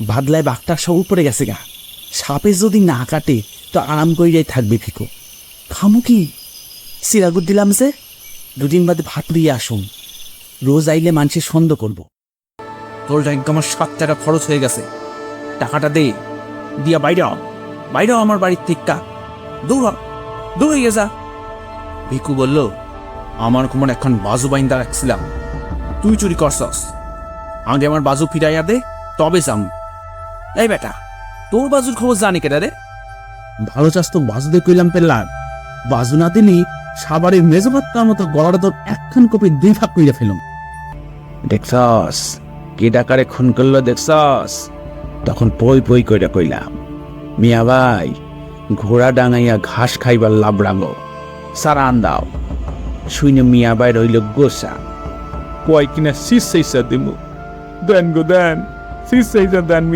বাদলায় বাঘটার সব উপরে গেছে গা। সাপে যদি না কাটে, তো আরাম করিয়াই থাকবে ফিকো খামু কি? সিরাগুদ দিলাম যে, দুদিন বাদে ভাত দিয়ে আসুন। রোজ আইলে মানুষের সন্দেহ করব। তোর একদম আমার সাত টাকা খরচ হয়ে গেছে। টাকাটা দে। দিয়া বাইরে বাইরে আমার বাড়ির থেকে। দূর। দূর হয়ে যা। ভিকু বলল, আমার কোমর এখন বাজু বাইন্দা রাখছিলাম। তুই চুরি করছস। আগে আমার বাজু ফিরাইয়া দে, তবে যাম। এই বেটা তোর বাজুর খবর জানি কেটা রে? ভালো চাষ তো বাজু দিয়ে কইলাম পেলাম বাজু না দিনই সাবারের মেজবাত্তার মতো গলাটা তোর একখান কপি দুই ভাগ কইরা ফেলুম। দেখছস? কে ডাকারে খুন করল দেখছস? তখন পই পই কইরা কইলাম মিয়া ভাই ঘোড়া ডাঙাইয়া ঘাস খাইবার লাভ রাঙো। সারান দাও। শুইনে মিয়া ভাই রইল গোসা। কয় কিনা শীষ সেইসা দিমু। দেন গো দেন শীষ সেইসা দেন